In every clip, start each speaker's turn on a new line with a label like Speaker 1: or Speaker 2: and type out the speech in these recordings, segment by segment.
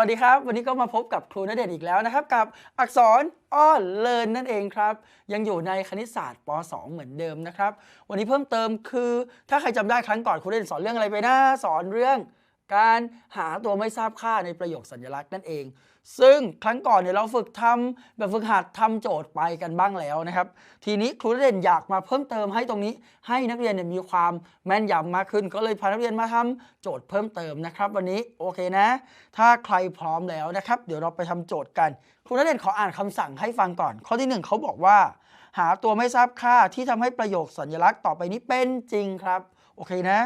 Speaker 1: สวัสดีครับ วันนี้ก็มาพบกับครูนเดชน์อีกแล้วนะครับ กับอักษรอ้อนเลินนั่นเองครับ ยังอยู่ในคณิตศาสตร์ป .2 เหมือนเดิมนะครับ วันนี้เพิ่มเติมคือ ถ้าใครจำได้ครั้งก่อนครูณเดชน์สอนเรื่องอะไรไปนะสอนเรื่อง การหาตัวไม่ทราบค่าในประโยคสัญลักษณ์นั่นเอง ซึ่งครั้งก่อนเนี่ยเราฝึกทำแบบฝึกหัดทำโจทย์ไปกันบ้างแล้วนะครับ ทีนี้ครูณเด่นอยากมาเพิ่มเติมให้ตรงนี้ ให้นักเรียนเนี่ยมีความแม่นยำมากขึ้น ก็เลยพานักเรียนมาทำโจทย์เพิ่มเติมนะครับ วันนี้โอเคนะ ถ้าใครพร้อมแล้วนะครับ เดี๋ยวเราไปทำโจทย์กัน ครูณเด่นขออ่านคำสั่งให้ฟังก่อน ข้อที่หนึ่งเขาบอกว่า หาตัวไม่ทราบค่าที่ทำให้ประโยคสัญลักษณ์ต่อไปนี้เป็นจริงครับโอเคนะ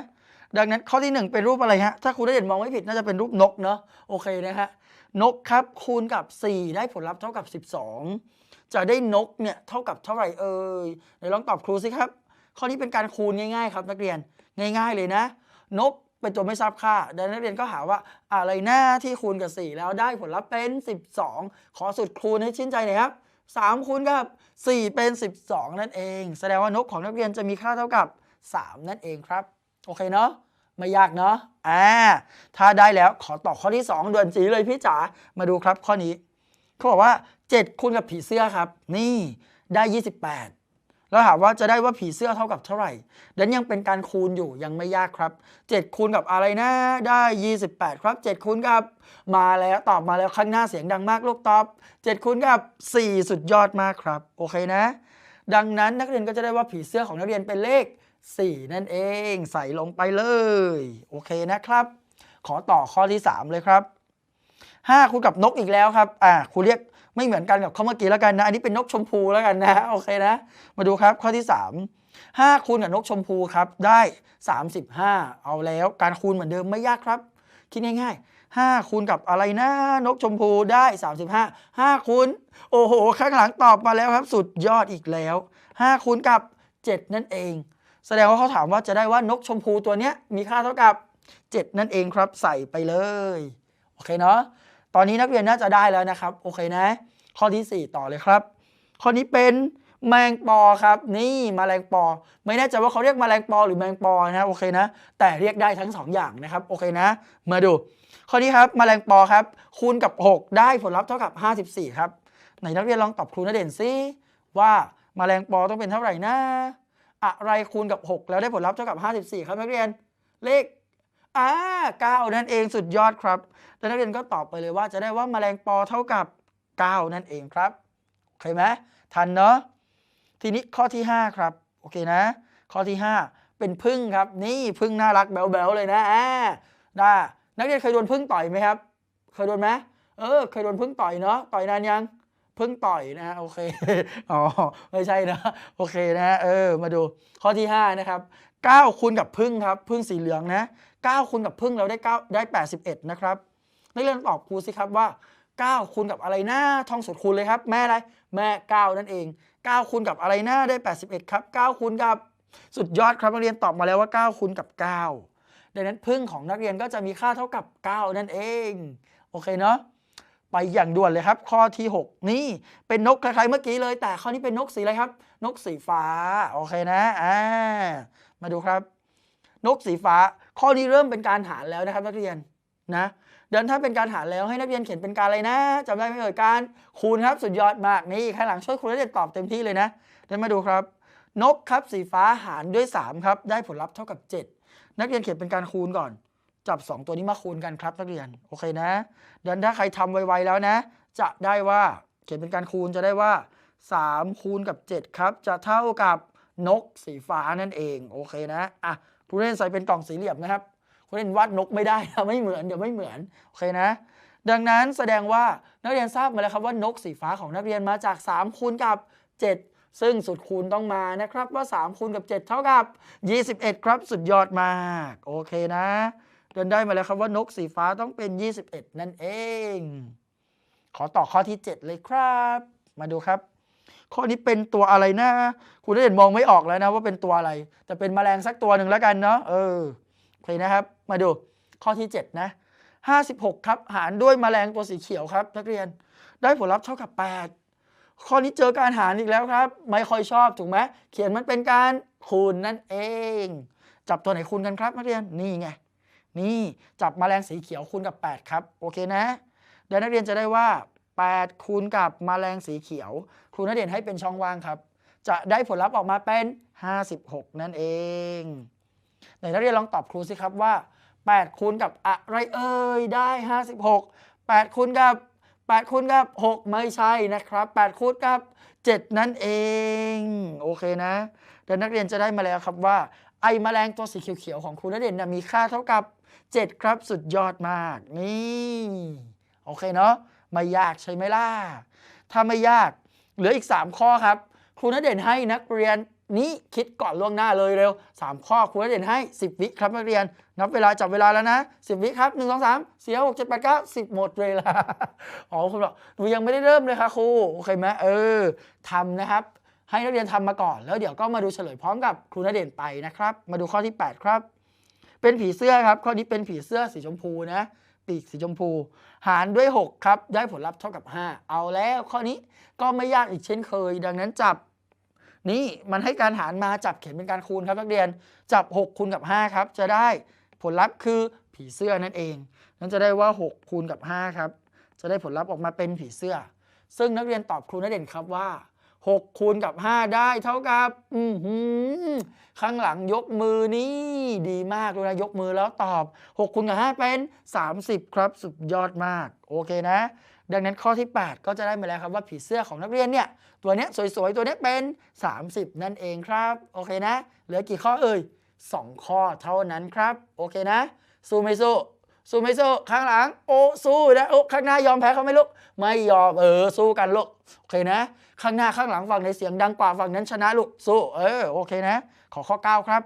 Speaker 1: ดังนั้นข้อที่ 1 เป็นรูปอะไรฮะ ถ้าครูได้เด่นมองไม่ผิดน่าจะเป็นรูปนกเนาะโอเคนะฮะ นกครับคูณกับ 4 ได้ผลลัพธ์เท่ากับ 12 จะได้นกเนี่ยเท่ากับเท่าไหร่เอ่ยไหนลองตอบครูสิครับ ข้อนี้เป็นการคูณง่ายๆ ครับนักเรียนง่าย ๆเลยนะ นกเป็นตัวไม่ทราบค่าดังนั้นนักเรียนก็หาว่าอะไรหน้าที่คูณกับ 4 แล้วได้ผลลัพธ์เป็น 12 ขอสุดคูณให้ชื่นใจหน่อยครับ3คูณกับ 4 เป็น 12 นั่นเอง แสดงว่านกของนักเรียนจะมีค่าเท่ากับ 3 นั่นเองครับ โอเคเนาะ ไม่ยากเนาะอ่าถ้าได้แล้วขอต่อข้อที่ 2 ด่วนจีเลยพี่จ๋ามาดูครับข้อนี้เขาบอกว่า 7คูณกับผีเสื้อครับ นี่ได้ 28 แล้วถามว่าจะได้ว่าผีเสื้อเท่ากับเท่าไหร่ดันยังเป็นการคูณอยู่ยังไม่ยากครับ 7 คูณกับอะไรนะได้ 28 ครับ 7 คูณกับมาแล้วตอบมาแล้วข้างหน้าเสียงดังมากลูกตอบ 7 คูณกับ 4 สุดยอดมากครับ โอเคนะ ดังนั้นนักเรียนก็จะได้ว่าผีเสื้อของนักเรียนเป็นเลข 4 นั่นเองใส่ลงไปเลย โอเคนะครับ ขอต่อข้อที่ 3 เลยครับ 5 คูณกับนกอีกแล้วครับอ่าครูเรียกไม่เหมือนกันกับข้อเมื่อกี้แล้วกันนะ อันนี้เป็นนกชมพูแล้วกันนะ โอเคนะ มาดูครับข้อที่ 3 5 คูณกับนกชมพูครับ ได้ 35 เอาแล้วการคูณเหมือนเดิมไม่ยากครับ คิดง่ายๆ 5 คูณกับอะไรนะ นกชมพูได้ 35 5 คูณ โอ้โห ข้างหลังตอบมาแล้วครับ สุดยอดอีกแล้ว 5 คูณกับ 7 นั่นเอง แสดงว่าเขาถามว่าจะได้ว่านกชมพูตัวเนี้ยมีค่าเท่ากับ 7 นั่นเองครับใส่ไปเลย โอเคเนาะตอนนี้นักเรียนน่าจะได้แล้วนะครับ โอเคนะ ข้อที่ 4 ต่อเลยครับ ข้อนี้เป็นแมงปอครับ นี่มแมลงปอ ไม่แน่ใจว่าเขาเรียกแมลงปอหรือแมงปอนะโอเคนะ แต่เรียกได้ทั้งสองอย่างนะครับโอเคนะ มาดู ข้อนี้ครับแมลงปอครับ คูณกับ 6 ได้ผลลัพธ์เท่ากับ 54 ครับไหนนักเรียนลองตอบครูนเด่นซิว่าแมลงปอต้องเป็นเท่าไหร่นะ อะไรคูณกับ 6 แล้วได้ผลลัพธ์เท่ากับ 54 ครับนักเรียนเลขอ่า9นั่นเองสุดยอดครับแล้วนักเรียนก็ตอบไปเลยว่าจะได้ว่าแมลงปอเท่ากับ 9 นั่นเองครับโอเคไหมทันเนาะทีนี้ข้อที่ 5 ครับโอเคนะ ข้อที่ 5 เป็นพึ่งครับ นี่พึ่งน่ารักแบ๊วๆเลยนะอ่าได้นักเรียนเคยโดนพึ่งต่อยไหมครับ เคยโดนไหมเออ เคยโดนพึ่งต่อยเนาะต่อยนานยัง เพึ่งต่อยนะฮะโอเคอ๋อไม่ใช่นะโอเคนะเออมาดูข้อที่ 5 นะครับ 9คูณกับพึ่งครับพึ่งสีเหลืองนะ9คูณกับพึ่งเราได้9ได้ 81 นะครับนักเรียนตอบครูสิครับว่า 9คูณกับอะไรหนะท่องสูตรคูณเลยครับ แม่อะไรแม่ 9 นั่นเอง 9คูณกับอะไรหนะได้ 81 ครับ 9คูณกับสุดยอดครับนักเรียนตอบมาแล้วว่า 9คูณกับ 9 ดังนั้นพึ่งของนักเรียนก็จะมีค่าเท่ากับ 9 นั่นเอง โอเคเนาะ ไปอย่างด่วนเลยครับ ข้อที่ 6 นี่เป็นนกคล้ายๆเมื่อกี้เลย แต่ข้อนี้เป็นนกสีอะไรครับ นกสีฟ้า โอเคนะอ่ามาดูครับ นกสีฟ้า ข้อนี้เริ่มเป็นการหารแล้วนะครับ นักเรียนนะเดินถ้าเป็นการหารแล้วให้นักเรียนเขียนเป็นการอะไรนะจำได้ไหมเอ่ยการคูณครับสุดยอดมากนี่ข้างหลังช่วยครูนักเรียนตอบเต็มที่เลยนะเดินมาดูครับ นกครับสีฟ้าหารด้วย 3 ครับ ได้ผลลัพธ์เท่ากับ 7 นักเรียนเขียนเป็นการคูณก่อน จับ 2 ตัวนี้มาคูณกันครับนักเรียนโอเคนะเดินถ้าใครทำไวๆแล้วนะ จะได้ว่าเขียนเป็นการคูณจะได้ว่า 3 คูณกับ 7 ครับ จะเท่ากับนกสีฟ้านั่นเองโอเคนะอะครูเล่นใส่เป็นกล่องสี่เหลี่ยมนะครับครูเล่นวาดนกไม่ได้นะไม่เหมือนเดี๋ยวไม่เหมือนโอเคนะ ดังนั้นแสดงว่านักเรียนทราบมาแล้วครับว่านกสีฟ้าของนักเรียนมาจาก 3 คูณกับ 7ซึ่งสุดคูณต้องมานะครับว่า 3 คูณกับ 7 เท่ากับ 21 ครับสุดยอดมาก โอเคนะ เดินได้มาแล้วครับว่านกสีฟ้าต้องเป็น 21 นั่นเอง ขอต่อข้อที่ 7 เลยครับ มาดูครับ ข้อนี้เป็นตัวอะไรนะ คุณได้เห็นมองไม่ออกแล้วนะว่าเป็นตัวอะไร แต่เป็นแมลงสักตัวหนึ่งแล้วกันเนาะเออโอเคนะครับ มาดูข้อที่ 7 นะ56 ครับ หารด้วยแมลงตัวสีเขียวครับนักเรียนได้ผลลัพธ์เท่ากับ 8 ข้อนี้เจอการหารอีกแล้วครับ ไม่ค่อยชอบถูกไหมเขียนมันเป็นการคูณนั่นเอง จับตัวไหนคูณกันครับนักเรียนนี่ไง นี่จับแมลงสีเขียวคูณกับ 8 ครับ โอเคนะเดี๋ยวนักเรียนจะได้ว่า 8 คูณกับแมลงสีเขียวครูนักเรียนให้เป็นช่องว่างครับ จะได้ผลลัพธ์ออกมาเป็น 56 นั่นเองไหนนักเรียนลองตอบครูสิครับว่า 8 คูณกับอะไรเอ่ยได้ 56 8 คูณกับ 8 คูณกับ 6 ไม่ใช่นะครับ 8 คูณกับ 7 นั่นเอง โอเคนะเดี๋ยวนักเรียนจะได้มาแล้วครับว่าไอแมลงตัวสีเขียวๆของครูณเด่นนะมีค่าเท่ากับ 7 ครับสุดยอดมาก นี่ โอเคเนาะไม่ยากใช่ไหมล่ะ ถ้าไม่ยาก เหลืออีก 3 ข้อครับ ครูณเด่นให้นักเรียนนี้คิดก่อนล่วงหน้าเลยเร็ว 3 ข้อครูณเด่นให้ 10 วิครับนักเรียน นับเวลาจับเวลาแล้วนะ 10 วิครับ 1 2 3 4 6 7 8 9 10 หมดเวลา อ๋อคุณบอกหนูยังไม่ได้เริ่มเลยค่ะครูโอเคไหมเออทำนะครับให้นักเรียนทำมาก่อน แล้วเดี๋ยวก็มาดูเฉลยพร้อมกับครูณเด่นไปนะครับ มาดูข้อที่ 8 ครับ เป็นผีเสื้อครับ ข้อนี้เป็นผีเสื้อสีชมพูนะ ปีกสีชมพู หารด้วย 6 ครับ ได้ผลลัพธ์เท่ากับ 5 เอาแล้วข้อนี้ก็ไม่ยากอีกเช่นเคย ดังนั้นจับ นี่มันให้การหารมาจับเขียนเป็นการคูณครับนักเรียน จับ 6 คูณกับ 5 ครับ จะได้ผลลัพธ์คือผีเสื้อนั่นเอง นั้นจะได้ว่า 6 คูณกับ 5 ครับ จะได้ผลลัพธ์ออกมาเป็นผีเสื้อ ซึ่งนักเรียนตอบครูณเด่นครับว่า 6 คูณกับ 5 ได้เท่ากับ อือหือ ข้างหลังยกมือนี่ดีมากเลยนะยกมือแล้วตอบ 6คูณกับ5เป็น 30 ครับสุดยอดมาก โอเคนะ ดังนั้นข้อที่ 8 ก็จะได้มาแล้วครับว่าผีเสื้อของนักเรียนเนี่ย ตัวเนี้ยสวยๆ ตัวเนี้ยเป็น 30 นั่นเองครับโอเคนะ เหลือกี่ข้อเอ่ย2 ข้อเท่านั้นครับ โอเคนะสู้ไม่สู้ สู้ไม่สู้ข้างหลัง โอ้สู้นะโอ้ข้างหน้ายอมแพ้เขาไม่ลูกไม่ยอมเออสู้กันลูกโอเคนะ ข้างหน้าข้างหลังฝั่งในเสียงดังกว่าฝั่งนั้นชนะลูกสู้เออโอเคนะ ขอข้อ 9 ครับ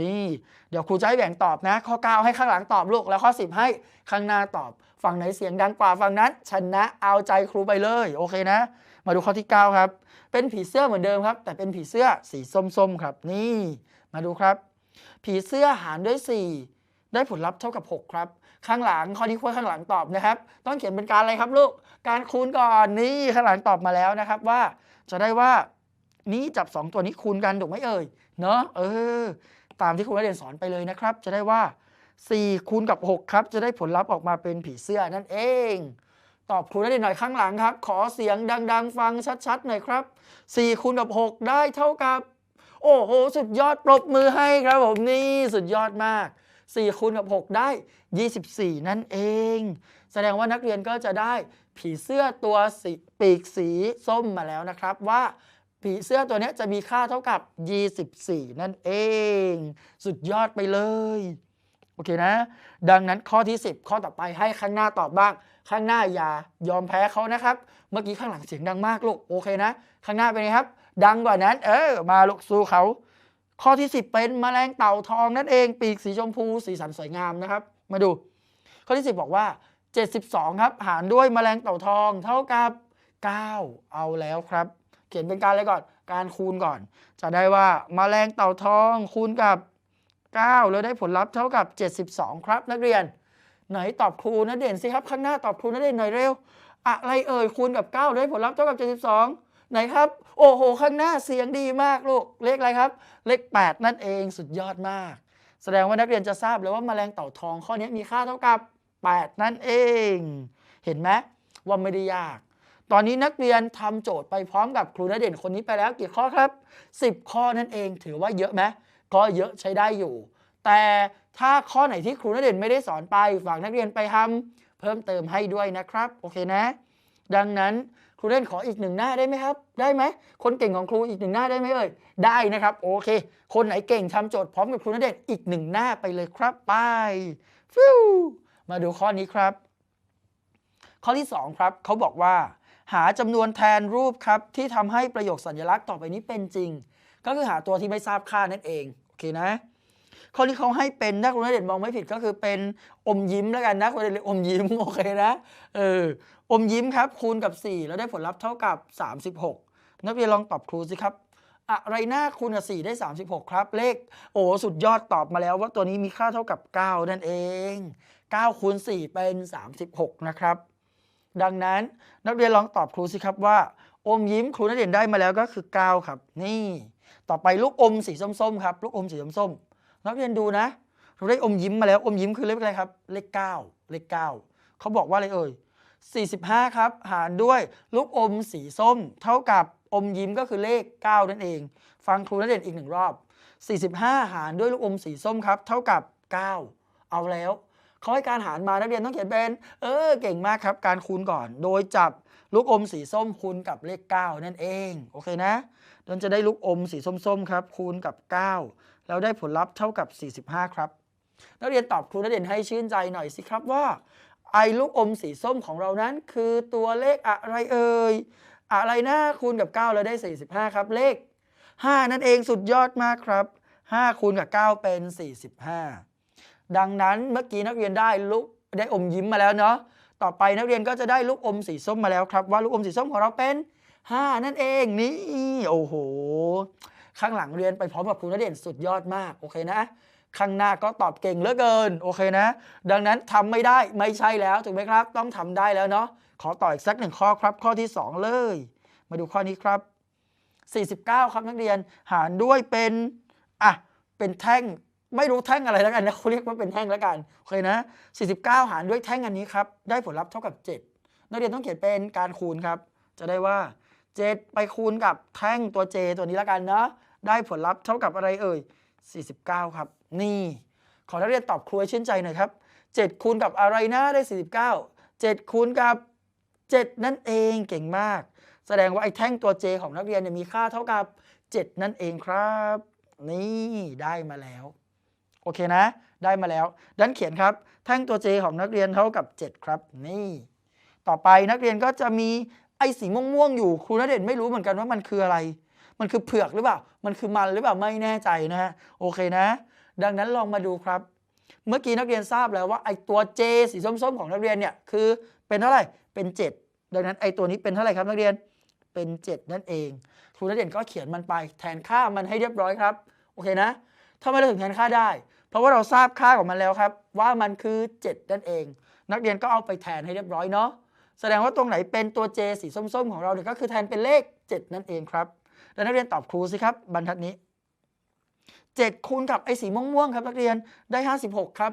Speaker 1: นี่เดี๋ยวครูจะให้แบ่งตอบนะ ข้อ 9 ให้ข้างหลังตอบลูกแล้วข้อ 10 ให้ข้างหน้าตอบ ฝั่งไหนเสียงดังกว่าฝั่งนั้น ชนะเอาใจครูไปเลยโอเคนะ มาดูข้อที่ 9 ครับ เป็นผีเสื้อเหมือนเดิมครับ แต่เป็นผีเสื้อสีส้มๆครับ นี่ มาดูครับ ผีเสื้อหารด้วย4 ได้ผลลัพธ์เท่ากับ 6 ครับ ข้างหลังข้อนี้ควรข้างหลังตอบนะครับ ต้องเขียนเป็นการอะไรครับลูก การคูณก่อนนี่ข้างหลังตอบมาแล้วนะครับว่า จะได้ว่านี้จับ 2 ตัวนี้คูณกันถูกไหมเอ่ยเนอะเออ ตามที่ครูนักเรียนสอนไปเลยนะครับ จะได้ว่า 4 คูณกับ 6 ครับ จะได้ผลลัพธ์ออกมาเป็นผีเสื้อนั่นเอง ตอบครูนักเรียนหน่อยข้างหลังครับ ขอเสียงดัง ๆ ฟังชัดๆหน่อยครับ 4 คูณกับ 6 ได้เท่ากับ โอ้โห สุดยอดปรบมือให้ครับผมนี่สุดยอดมาก 4คูณกับ 6 ได้ 24 นั่นเอง แสดงว่านักเรียนก็จะได้ผีเสื้อตัวสีปีกสีส้มมาแล้วนะครับว่าผีเสื้อตัวนี้จะมีค่าเท่ากับ 24 นั่นเอง สุดยอดไปเลย โอเคนะ ดังนั้นข้อที่ 10 ข้อต่อไปให้ข้างหน้าตอบบ้าง ข้างหน้าอย่ายอมแพ้เขานะครับ เมื่อกี้ข้างหลังเสียงดังมากลูก โอเคนะ ข้างหน้าเป็นไงครับ ดังกว่านั้น เออ มาลูกสู้เขา ข้อที่ 10 เป็นแมลงเต่าทองนั่นเอง ปีกสีชมพูสีสันสวยงามนะครับ มาดู ข้อที่ 10 บอกว่า 72 ครับ หารด้วยแมลงเต่าทองเท่ากับ 9 เอาแล้วครับ เขียนเป็นการอะไรก่อน การคูณก่อน จะได้ว่าแมลงเต่าทองคูณกับ 9 แล้วได้ผลลัพธ์เท่ากับ 72 ครับ นักเรียน ไหนตอบครูนะเด่นสิครับข้างหน้าตอบครูนะเด่นหน่อยเร็ว อะไรเอ่ยคูณกับ 9 ได้ผลลัพธ์เท่ากับ 72 ไหนครับ โอ้โห ข้างหน้าเสียงดีมากลูก เลขอะไรครับ เลข 8 นั่นเองสุดยอดมาก แสดงว่านักเรียนจะทราบเลยว่าแมลงเต่าทองข้อนี้มีค่าเท่ากับ 8 นั่นเอง เห็นไหมว่าไม่ได้ยาก ตอนนี้นักเรียนทำโจทย์ไปพร้อมกับครูณเด่นคนนี้ไปแล้วกี่ข้อครับ 10 ข้อนั่นเอง ถือว่าเยอะไหมก็เยอะใช้ได้อยู่ แต่ถ้าข้อไหนที่ครูณเด่นไม่ได้สอนไปฝากนักเรียนไปทำเพิ่มเติมให้ด้วยนะครับ โอเคนะ ดังนั้น ครูเด่นขออีกหนึ่งหน้าได้ไหมครับ ได้ไหมคนเก่งของครูอีกหนึ่งหน้าได้ไหมเอ่ยได้นะครับ โอเค คนไหนเก่งทำโจทย์พร้อมกับครูณเด่นอีกหนึ่งหน้าไปเลยครับไปฟิวมาดูข้อนี้ครับ ข้อที่ 2 ครับเขาบอกว่า หาจำนวนแทนรูปครับ ที่ทำให้ประโยคสัญลักษณ์ต่อไปนี้เป็นจริง ก็คือหาตัวที่ไม่ทราบค่านั่นเอง โอเคนะ ข้อนี้เขาให้เป็นนักเรียนมองไม่ผิดก็คือเป็นอมยิ้มแล้วกันนักเรียนอมยิ้มโอเคนะเอออมยิ้มครับ คูณกับ 4 แล้วได้ผลลัพธ์เท่ากับ 36 นักเรียนลองตอบครูสิครับอะไรหน้าคูณกับ 4 ได้ 36 ครับ เลข โอ้สุดยอดตอบมาแล้วว่าตัวนี้มีค่าเท่ากับ 9 นั่นเอง9คูณ4เป็น 36 นะครับ ดังนั้นนักเรียนลองตอบครูสิครับว่าอมยิ้มครูนักเรียนได้มาแล้วก็คือ 9 ครับ นี่ ต่อไปลูกอมสีส้มๆครับ ลูกอมสีส้มๆ นักเรียนดูนะ เราได้อมยิ้มมาแล้ว อมยิ้มคือเลขอะไรครับ เลข 9 เลข 9 เขาบอกว่าอะไรเอ่ย 45 ครับ หารด้วยลูกอมสีส้ม เท่ากับอมยิ้มก็คือเลข 9 นั่นเอง ฟังครูนักเรียนอีกหนึ่งรอบ 45 หารด้วยลูกอมสีส้มครับ เท่ากับ 9 เอาแล้วเขาให้การหารมานักเรียนต้องเขียนเป็น เออ เก่งมากครับ การคูณก่อน โดยจับลูกอมสีส้มคูณกับเลข 9 นั่นเอง โอเคนะ เราจะได้ลูกอมสีส้มๆครับคูณกับ 9 แล้วได้ผลลัพธ์เท่ากับ 45 ครับ นักเรียนตอบครูนักเรียนให้ชื่นใจหน่อยสิครับว่า ไอ้ลูกอมสีส้มของเรานั้น คือตัวเลขอะไรเอ่ยอะไรนะคูณกับ 9 แล้วได้ 45 ครับเลข 5 นั่นเองสุดยอดมากครับ 5 คูณกับ 9 เป็น 45 ดังนั้นเมื่อกี้นักเรียนได้ลูกได้อมยิ้มมาแล้วเนาะต่อไปนักเรียนก็จะได้ลูกอมสีส้มมาแล้วครับ ว่าลูกอมสีส้มของเราเป็น 5 นั่นเองนี่โอ้โห ข้างหลังเรียนไปพร้อมกับครูนักเรียนสุดยอดมากโอเคนะข้างหน้าก็ตอบเก่งเหลือเกินโอเคนะ ดังนั้นทำไม่ได้ไม่ใช่แล้วถูกไหมครับ ต้องทำได้แล้วเนาะขอต่ออีกสักหนึ่งข้อครับ ข้อที่ 2 เลย มาดูข้อนี้ครับ 49 ครับนักเรียนหารด้วยเป็นอะเป็นแท่งไม่รู้แท่งอะไรแล้วกันนะเขาเรียกว่าเป็นแท่งแล้วกันโอเคนะ 49 หารด้วยแท่งอันนี้ครับได้ผลลัพธ์เท่ากับ 7 นักเรียนต้องเขียนเป็นการคูณครับ จะได้ว่า 7 ไปคูณกับแท่งตัว j ตัวนี้แล้วกันเนาะได้ผลลัพธ์เท่ากับอะไรเอ่ย 49 ครับ นี่ ขอนักเรียนตอบครูให้ชื่นใจหน่อยครับ 7 คูณกับอะไรนะได้ 49 7 คูณกับ 7 นั่นเองเก่งมาก แสดงว่าไอ้แท่งตัว j ของนักเรียนเนี่ยมีค่าเท่ากับ 7 นั่นเองครับ นี่ได้มาแล้ว โอเคนะ ได้มาแล้ว ดันเขียนครับ แท่งตัว j ของนักเรียนเท่ากับ 7 ครับ นี่ ต่อไปนักเรียนก็จะมี ไอ้สีม่วงๆอยู่ครูณเดชน์ไม่รู้เหมือนกันว่ามันคืออะไร มันคือเผือกหรือเปล่า มันคือมันหรือเปล่าไม่แน่ใจนะฮะโอเคนะ ดังนั้นลองมาดูครับ เมื่อกี้นักเรียนทราบแล้วว่าไอ้ตัว J สีส้มๆของนักเรียนเนี่ยคือเป็นเท่าไหร่เป็น 7 ดังนั้นไอ้ตัวนี้เป็นเท่าไหร่ครับนักเรียนเป็น 7 นั่นเอง ครูนักเรียนก็เขียนมันไป แทนค่ามันให้เรียบร้อยครับโอเคนะทำไมเราถึงแทนค่าได้ เพราะว่าเราทราบค่าของมันแล้วครับ ว่ามันคือ 7 นั่นเอง นักเรียนก็เอาไปแทนให้เรียบร้อยเนาะ แสดงว่าตรงไหนเป็นตัว J สีส้มๆ ของเราเนี่ยก็คือแทนเป็นเลข 7 นั่นเองครับแล้วนักเรียนตอบครูสิครับ บรรทัดนี้ 7 คูณกับไอ้สีม่วงๆครับนักเรียนได้ 56 ครับ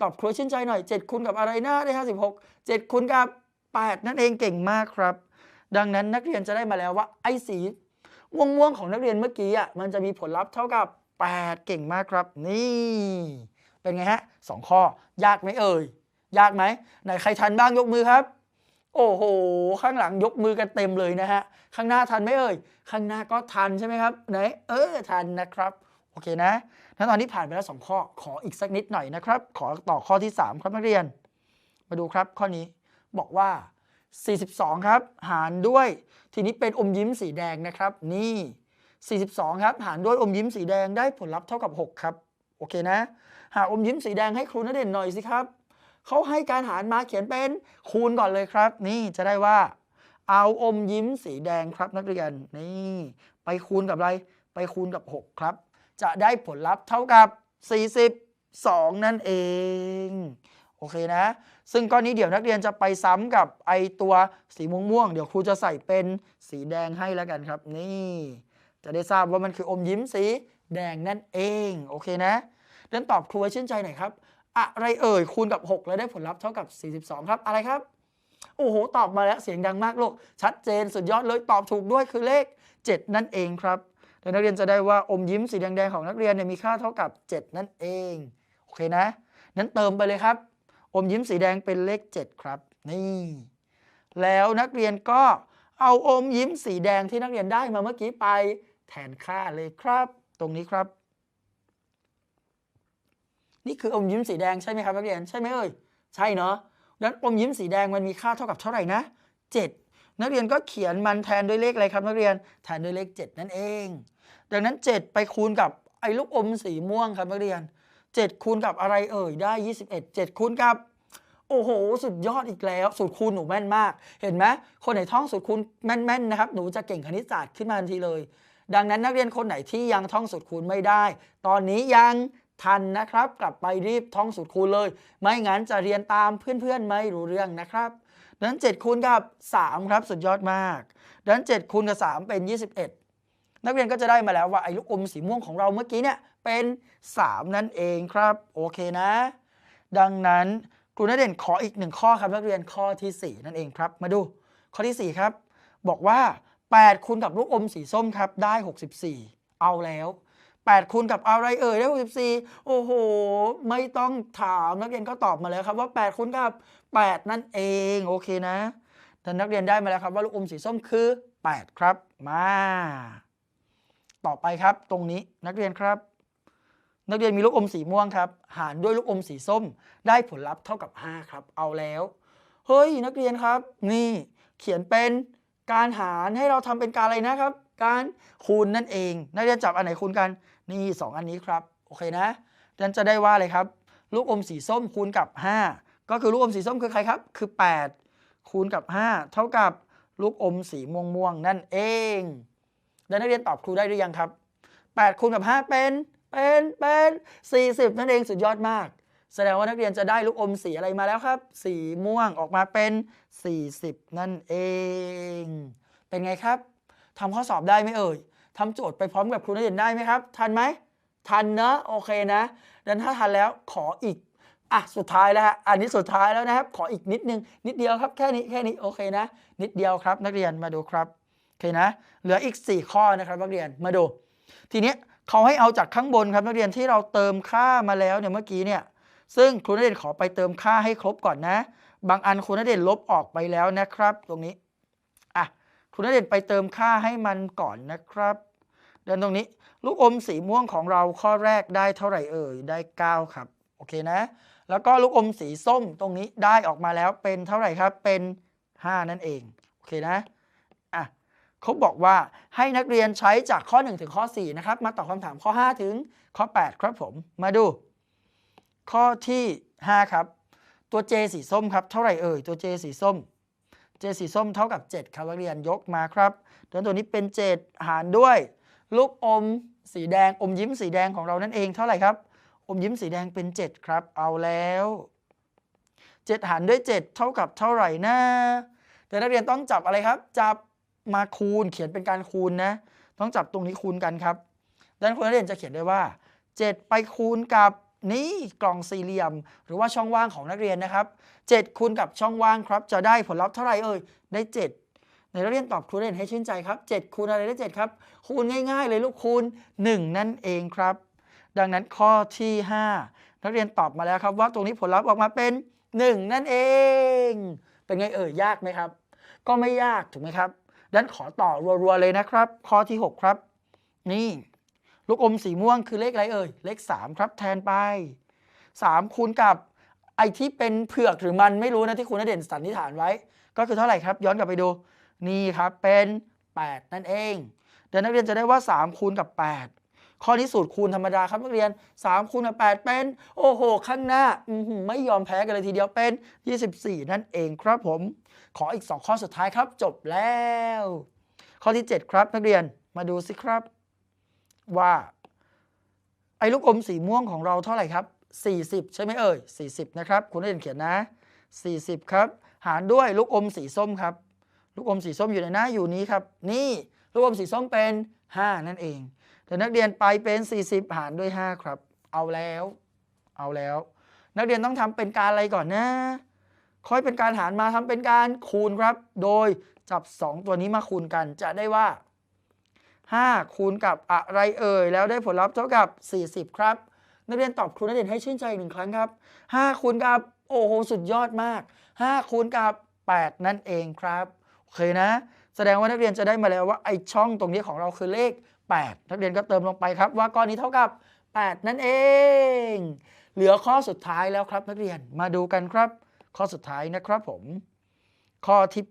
Speaker 1: ตอบครูชื่นใจหน่อย 7 คูณกับอะไรนะได้ 56 7 คูณกับ 8 นั่นเองเก่งมากครับ ดังนั้นนักเรียนจะได้มาแล้วว่าไอ้สีม่วงๆของนักเรียนเมื่อกี้อะมันจะมีผลลัพธ์เท่ากับ 8 เก่งมากครับ นี่ เป็นไงฮะสองข้อ ยากไหมเอ่ยยากไหมไหนใครทันบ้างยกมือครับ โอ้โห ข้างหลังยกมือกันเต็มเลยนะฮะ ข้างหน้าทันไหมเอ่ย ข้างหน้าก็ทันใช่ไหมครับไหนเออทันนะครับ โอเคนะแล้วตอนนี้ผ่านไปแล้ว2ข้อ ขออีกสักนิดหน่อยนะครับ ขอต่อข้อที่ 3 ครับนักเรียน มาดูครับข้อนี้บอกว่า 42 ครับ หารด้วย ทีนี้เป็นอมยิ้มสีแดงนะครับ นี่ 42 ครับ หารด้วยอมยิ้มสีแดงได้ผลลัพธ์เท่ากับ 6 ครับ โอเคนะ หาอมยิ้มสีแดงให้ครูณเด่นหน่อยสิครับ เขาให้การหารมาเขียนเป็นคูณก่อนเลยครับ นี่จะได้ว่า เอาอมยิ้มสีแดงครับนักเรียนนี่ไปคูณกับอะไร ไปคูณกับ 6 ครับ จะได้ผลลัพธ์เท่ากับ 42 นั่นเองโอเคนะ ซึ่งก้อนนี้เดี๋ยวนักเรียนจะไปซ้ำกับไอตัวสีม่วงๆเดี๋ยวครูจะใส่เป็นสีแดงให้แล้วกันครับ นี่ จะได้ทราบว่ามันคืออมยิ้มสีแดงนั่นเอง โอเคนะเดินตอบครูไว้ชื่นใจหน่อยครับ อะไรเอ่ยคูณกับ 6 แล้วได้ผลลัพธ์เท่ากับ 42 ครับ อะไรครับ โอ้โห ตอบมาแล้วเสียงดังมากลูก ชัดเจนสุดยอดเลยตอบถูกด้วยคือเลข 7 นั่นเองครับและนักเรียนจะได้ว่าอมยิ้มสีแดงๆของนักเรียนเนี่ยมีค่าเท่ากับ 7 นั่นเอง โอเคนะ นั้นเติมไปเลยครับ อมยิ้มสีแดงเป็นเลข 7 ครับ นี่ แล้วนักเรียนก็เอาอมยิ้มสีแดงที่นักเรียนได้มาเมื่อกี้ไปแทนค่าเลยครับ ตรงนี้ครับ นี่คืออมยิ้มสีแดงใช่ไหมครับนักเรียนใช่ไหมเอ่ยใช่เนาะดังนั้นอมยิ้มสีแดงมันมีค่าเท่ากับเท่าไหร่นะ 7 นักเรียนก็เขียนมันแทนด้วยเลขอะไรครับนักเรียนแทนด้วยเลข 7 นั่นเอง ดังนั้น 7 ไปคูณกับไอ้ลูกอมสีม่วงครับนักเรียน 7 คูณกับอะไรเอ่ยได้ 21 7 คูณกับโอ้โห สุดยอดอีกแล้ว สูตรคูณหนูแม่นมาก เห็นไหมคนไหนท่องสูตรคูณแม่นๆนะครับ หนูจะเก่งคณิตศาสตร์ขึ้นมาทันทีเลย ดังนั้นนักเรียนคนไหนที่ยังท่องสูตรคูณไม่ได้ ตอนนี้ยัง ทันนะครับ กลับไปรีบท่องสูตรคูณเลย ไม่งั้นจะเรียนตามเพื่อนๆไม่รู้เรื่องนะครับดังนั้น 7 คูณกับ 3 ครับสุดยอดมากดังนั้น 7 คูณกับ 3 เป็น 21 นักเรียนก็จะได้มาแล้วว่าไอ้ลูกอมสีม่วงของเราเมื่อกี้เนี่ยเป็น 3 นั่นเองครับ โอเคนะ ดังนั้นครูณเด่นขออีกหนึ่งข้อครับนักเรียนข้อทีสี่4 นั่นเองครับ มาดูข้อทีสี่ 4 ครับ บอกว่า 8 คูณกับลูกอมสีส้มครับได้ 64 เอาแล้ว 8 คูณกับอะไรเอ่ยได้ 64 โอ้โห ไม่ต้องถามนักเรียนก็ตอบมาแล้วครับว่า 8 คูณกับ 8 นั่นเอง โอเคนะแต่นักเรียนได้มาแล้วครับว่าลูกอมสีส้มคือ 8 ครับ มา ต่อไปครับตรงนี้นักเรียนครับ นักเรียนมีลูกอมสีม่วงครับ หารด้วยลูกอมสีส้ม ได้ผลลัพธ์เท่ากับ 5 ครับ เอาแล้ว เฮ้ยนักเรียนครับ นี่เขียนเป็นการหารให้เราทำเป็นการอะไรนะครับ การคูณนั่นเอง นักเรียนจับอันไหนคูณกัน นี่ 2 อันนี้ครับ โอเคนะดันจะได้ว่าอะไรครับ ลูกอมสีส้มคูณกับ 5 ก็คือลูกอมสีส้มคือใครครับ คือ 8 คูณกับ 5 เท่ากับลูกอมสีม่วงม่วงนั่นเองแล้วนักเรียนตอบครูได้หรือยังครับ 8 คูณกับ 5 เป็น เป็น เป็น 40 นั่นเองสุดยอดมาก แสดงว่านักเรียนจะได้ลูกอมสีอะไรมาแล้วครับ สีม่วงออกมาเป็น 40 นั่นเอง เป็นไงครับทำข้อสอบได้ไหมเอ่ย ทำโจทย์ไปพร้อมกับครูนักเรียนได้ไหมครับ ทันไหม ทันเนอะโอเคนะดังนั้นถ้าทันแล้วขออีกอะสุดท้ายแล้วฮะอันนี้สุดท้ายแล้วนะครับ ขออีกนิดนึง นิดเดียวครับแค่นี้แค่นี้โอเคนะ นิดเดียวครับ นักเรียนมาดูครับโอเคนะ เหลืออีก 4 ข้อนะครับ นักเรียนมาดู ทีนี้เขาให้เอาจากข้างบนครับนักเรียนที่เราเติมค่ามาแล้วเนี่ยเมื่อกี้เนี่ยซึ่งครูณเดชน์ขอไปเติมค่าให้ครบก่อนนะ บางอันครูณเดชน์ลบออกไปแล้วนะครับ ตรงนี้ ครูณเดชน์ไปเติมค่าให้มันก่อนนะครับเดินตรงนี้ลูกอมสีม่วงของเราข้อแรกได้เท่าไหร่เอ่ยได้ 9 ครับ โอเคนะ แล้วก็ลูกอมสีส้มตรงนี้ได้ออกมาแล้วเป็นเท่าไหร่ครับเป็น 5 นั่นเองโอเคนะอะเขาบอกว่าให้นักเรียนใช้จากข้อ 1 ถึงข้อ 4 นะครับ มาตอบคำถามข้อ 5 ถึงข้อ 8 ครับผมมาดู ข้อที่ 5 ครับ ตัว J สีส้มครับ เท่าไหร่เอ่ยตัว J สีส้ม J สีส้มเท่ากับ 7ครับนักเรียนยกมาครับดังนั้นตัวนี้เป็น 7 หารด้วย ลูกอมสีแดงอมยิ้มสีแดงของเรานั่นเองเท่าไหร่ครับ อมยิ้มสีแดงเป็น 7 ครับ เอาแล้ว 7 หารด้วย 7 เท่ากับเท่าไหร่นะแต่นักเรียนต้องจับอะไรครับ จับมาคูณเขียนเป็นการคูณนะ ต้องจับตรงนี้คูณกันครับดังนั้นคุณนักเรียนจะเขียนได้ว่า 7 ไปคูณกับ นี่กล่องสี่เหลี่ยม หรือว่าช่องว่างของนักเรียนนะครับ 7 คูณกับช่องว่างครับ จะได้ผลลัพธ์เท่าไหร่เอ่ยได้ 7 ในนักเรียนตอบครูเด่นให้ชื่นใจครับ 7 คูณอะไรได้ 7 ครับ คูณง่าย ๆ เลยลูกคูณ 1 นั่นเองครับ ดังนั้นข้อที่ 5 นักเรียนตอบมาแล้วครับว่าตรงนี้ผลลัพธ์ออกมาเป็น 1 นั่นเอง เป็นไงเอ่ยยากไหมครับ ก็ไม่ยากถูกไหมครับดังนั้นขอต่อรัวๆเลยนะครับ ข้อที่ 6 ครับ นี่ ลูกอมสีม่วงคือเลขอะไรเอ่ย เลข 3 ครับแทนไป 3 คูณกับไอที่เป็นเผือกหรือมันไม่รู้นะที่คุณณเด่นสันนิษฐานไว้ ก็คือเท่าไหร่ครับ ย้อนกลับไปดู นี่ครับเป็น 8 นั่นเอง เดี๋ยวนักเรียนจะได้ว่า 3 คูณกับ 8 ข้อนี้สูตรคูณธรรมดาครับนักเรียน 3 คูณกับ 8 เป็น โอ้โห ข้างหน้าไม่ยอมแพ้กันเลยทีเดียวเป็น 24 นั่นเองครับผม ขออีก 2 ข้อสุดท้ายครับ จบแล้ว ข้อที่ 7 ครับนักเรียนมาดูสิครับ ว่าไอ้ลูกอมสีม่วงของเราเท่าไหร่ครับ 40 ใช่ไหมเอ่ย 40 นะครับ คุณนักเรียนเขียนนะ 40 ครับ หารด้วยลูกอมสีส้มครับ ลูกอมสีส้มอยู่ในหน้าอยู่นี้ครับ นี่ลูกอมสีส้มเป็น 5 นั่นเองแต่นักเรียนไปเป็น 40 หารด้วย 5 ครับ เอาแล้ว เอาแล้ว นักเรียนต้องทำเป็นการอะไรก่อนนะ ค่อยเป็นการหารมาทำเป็นการคูณครับ โดยจับ 2 ตัวนี้มาคูณกันจะได้ว่า 5 คูณกับอะไรเอ่ย แล้วได้ผลลัพธ์เท่ากับ 40 ครับ นักเรียนตอบครูนักเรียนให้ชื่นใจหนึ่งครั้งครับ 5 คูณกับ โอ้โห สุดยอดมาก 5 คูณกับ 8 นั่นเองครับ โอเคนะ แสดงว่านักเรียนจะได้มาแล้วว่าไอช่องตรงนี้ของเราคือเลข 8 นักเรียนก็เติมลงไปครับ ว่าก้อนนี้เท่ากับ 8 นั่นเอง เหลือข้อสุดท้ายแล้วครับนักเรียน มาดูกันครับ ข้อสุดท้ายนะครับผม ข้อที่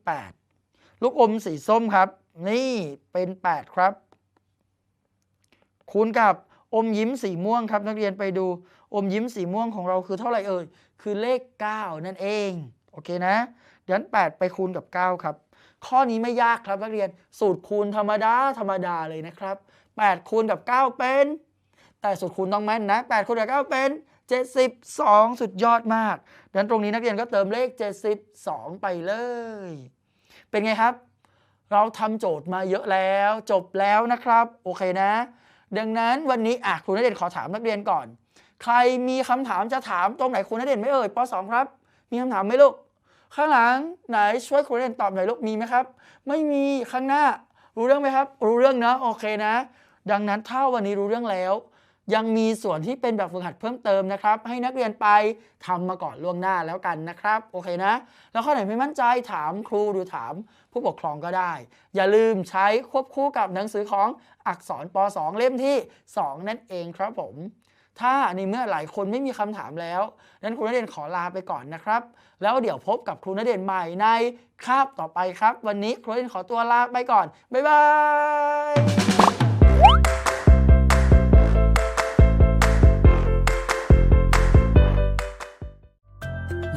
Speaker 1: 8 ลูกอมสีส้มครับ นี่เป็น 8 ครับ คูณกับอมยิ้มสีม่วงครับนักเรียนไปดูอมยิ้มสีม่วงของเราคือเท่าไหร่เอ่ยคือเลข 9 นั่นเองโอเคนะดี๋ยวนั้น8ไปคูณกับ 9 ครับ ข้อนี้ไม่ยากครับนักเรียนสูตรคูณธรรมดาธรรมดาเลยนะครับ 8 คูณกับ 9 เป็น แต่สูตรคูณต้องแม่นนะ 8 คูณกับ 9 เป็น 72 สุดยอดมากดังนั้นตรงนี้นักเรียนก็เติมเลข 72 ไปเลย เป็นไงครับ เราทำโจทย์มาเยอะแล้ว จบแล้วนะครับ โอเคนะ ดังนั้นวันนี้อะครูณเดชน์ขอถามนักเรียนก่อน ใครมีคำถามจะถามตรงไหนครูณเดชน์ไม่เอ่ยป .2 ครับ มีคำถามไหมลูก ข้างหลังไหนช่วยครูเรนตอบหน่อยลูกมีไหมครับ ไม่มีข้างหน้า รู้เรื่องไหมครับ รู้เรื่องนะโอเคนะ ดังนั้นถ้าวันนี้รู้เรื่องแล้ว ยังมีส่วนที่เป็นแบบฝึกหัดเพิ่มเติมนะครับ ให้นักเรียนไปทำมาก่อนล่วงหน้าแล้วกันนะครับ โอเคนะ แล้วข้อไหนไม่มั่นใจถามครูหรือถามผู้ปกครองก็ได้ อย่าลืมใช้ควบคู่กับหนังสือของอักษรป .2 เล่มที่ 2 นั่นเองครับผม ถ้าในเมื่อหลายคนไม่มีคำถามแล้ว นั้นครูณเดนขอลาไปก่อนนะครับ แล้วเดี๋ยวพบกับครูณเดนใหม่ในคาบต่อไปครับ วันนี้ครูณเดนขอตัวลาไปก่อนบ๊ายบาย